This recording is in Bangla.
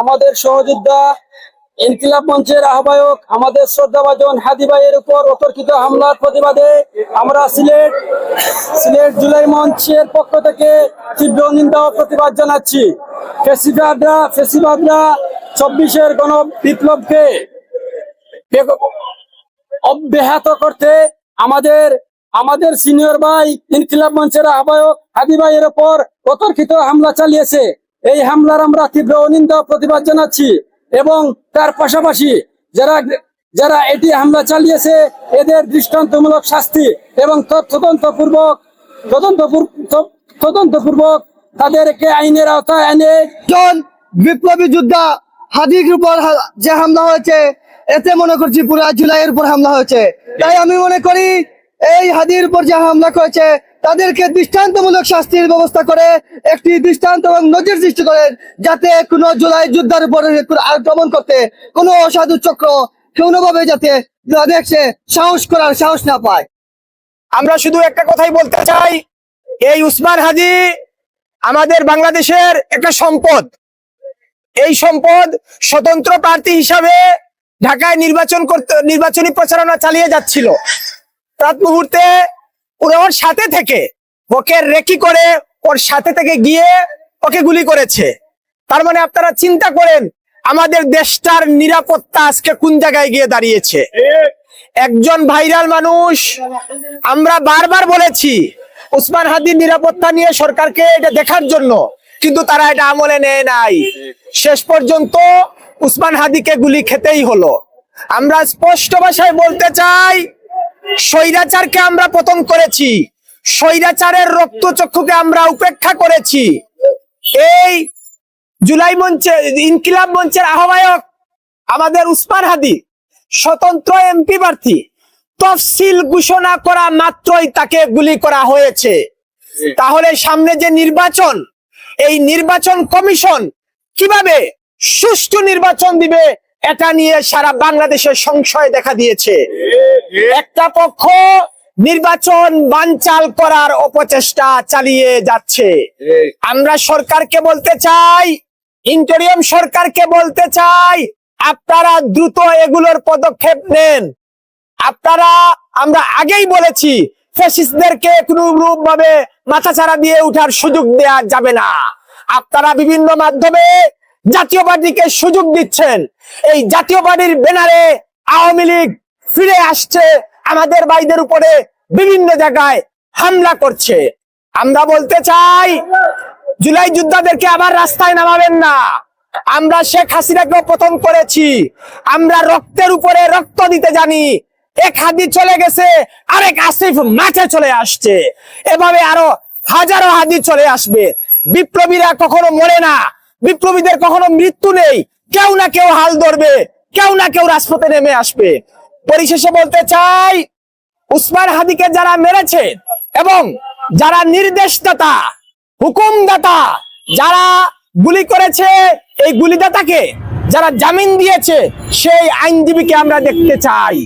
আমাদের সহযোদ্ধা ইনকিলাব মঞ্চের আহ্বায়ক আমাদের শ্রদ্ধাভাজন হাদি ভাইয়ের উপর অতর্কিত হামলার প্রতিবাদে আমরা সিলেট সিলেট জুলাই মঞ্চের পক্ষ থেকে তীব্র নিন্দা প্রতিবাদ জানাচ্ছি। ফেসিবাদরা ফেসিবাদরা চব্বিশের গণ বিপ্লবকে অব্যাহত করতে আমাদের আমাদের সিনিয়র ভাই ইনকিলাব মঞ্চের আহ্বায়ক হাদি ভাইয়ের উপর অতর্কিত হামলা চালিয়েছে। এই হামলার আমরা তীব্র নিন্দা প্রতিবাদ জানাচ্ছি এবং তার পাশাপাশি যারা যারা এটি হামলা চালিয়েছে, এদের দৃষ্টান্তমূলক শাস্তি এবং তদন্তপূর্বক তদন্তপূর- তদন্তপূর্বক তাদেরকে আইনের আওতায় এনে একজন বিপ্লবী যোদ্ধা হাদির উপর যে হামলা হয়েছে, এতে মনে করছি পুরা জুলাইয়ের উপর হামলা হয়েছে। তাই আমি মনে করি এই হাদির উপর যা হামলা করেছে, তাদেরকে দৃষ্টান্তমূলক শাস্তির ব্যবস্থা করে একটি দৃষ্টান্ত এবং নজির সৃষ্টি করেন যাতে কোনো জুলাই যোদ্ধার উপর আক্রমণ করতে কোনো অসাধু চক্র কোনোভাবে যাতে দেখছে, সাহস করার সাহস না পায়। আমরা শুধু একটা কথাই বলতে চাই, এই উসমান হাজি আমাদের বাংলাদেশের একটা সম্পদ। এই সম্পদ স্বতন্ত্র প্রার্থী হিসাবে ঢাকায় নির্বাচন করতে, নির্বাচনী প্রচারণা চালিয়ে যাচ্ছিল। রাত মুহূর্তে ওরা ওর সাথে থেকে ওকে রেকি করে ওর সাথে থেকে গিয়ে ওকে গুলি করেছে। তার মানে আপনারা চিন্তা করেন, আমাদের দেশটার নিরাপত্তা আজকে কোন জায়গায় গিয়ে দাঁড়িয়েছে? একজন ভাইরাল মানুষ, আমরা বারবার বলেছি, উসমান হাদির নিরাপত্তা নিয়ে সরকারকে এটা দেখার জন্য, কিন্তু তারা এটা আমলে নেয় নাই। শেষ পর্যন্ত উসমান হাদিকে গুলি খেতেই হলো। আমরা স্পষ্ট ভাষায় বলতে চাই স্বৈরাচারকে আমরা পতন করেছি। স্বৈরাচারের রক্তচক্ষুকে আমরা উপেক্ষা করেছি। এই জুলাই মঞ্চে, ইনকিলাব মঞ্চের আহ্বায়ক আমাদের উসমান হাদি, স্বতন্ত্র এমপি প্রার্থী, তফসিল ঘোষণা করা মাত্রই তাকে গুলি করা হয়েছে। তাহলে সামনে যে নির্বাচন, এই নির্বাচন কমিশন কীভাবে সুষ্ঠু নির্বাচন দিবে এটা নিয়ে সারা বাংলাদেশের সংশয় দেখা দিয়েছে। একটা পক্ষ নির্বাচন বানচাল করার অপচেষ্টা চালিয়ে যাচ্ছে। আমরা সরকারকে বলতে চাই, ইন্টেরিয়ম সরকারকে বলতে চাই, আপনারা দ্রুত এগুলোর পদক্ষেপ নেন। আপনারা, আমরা আগেই বলেছি ফেসিসদেরকে কোনো রূপ ভাবে মাথাছাড়া দিয়ে উঠার সুযোগ দেয়া যাবে না। আপনারা বিভিন্ন মাধ্যমে জাতীয় পার্টিকে সুযোগ দিচ্ছেন। এই জাতীয় পার্টির ব্যানারে আওয়ামী লীগ ফিরে আসছে। আমাদের ভাইদের উপরে বিভিন্ন জায়গায় হামলা করছে। আমরা বলতে চাই, জুলাই যোদ্ধাদেরকে আবার রাস্তায় নামাবেন না। আমরা শেখ হাসিনাকে পতন করেছি। আমরা রক্তের উপরে রক্ত দিতে জানি। এক হাদি চলে গেছে, আরেক আসিফ মাঠে চলে আসছে। এভাবে আরও হাজারো হাদি চলে আসবে। বিপ্লবীরা কখনো মরে না। বিপ্লবীদের কখনো মৃত্যু নেই। কেউ না কেউ হাল ধরবে, কেউ না কেউ রাজপথে নেমে আসবে। পরিশেষে বলতে চাই, উসমান হাদিকে যারা মেরেছে এবং যারা নির্দেশদাতা, হুকুমদাতা, যারা গুলি করেছে, এই গুলিদাতাকে যারা জামিন দিয়েছে, সেই আইনজীবীকে আমরা দেখতে চাই।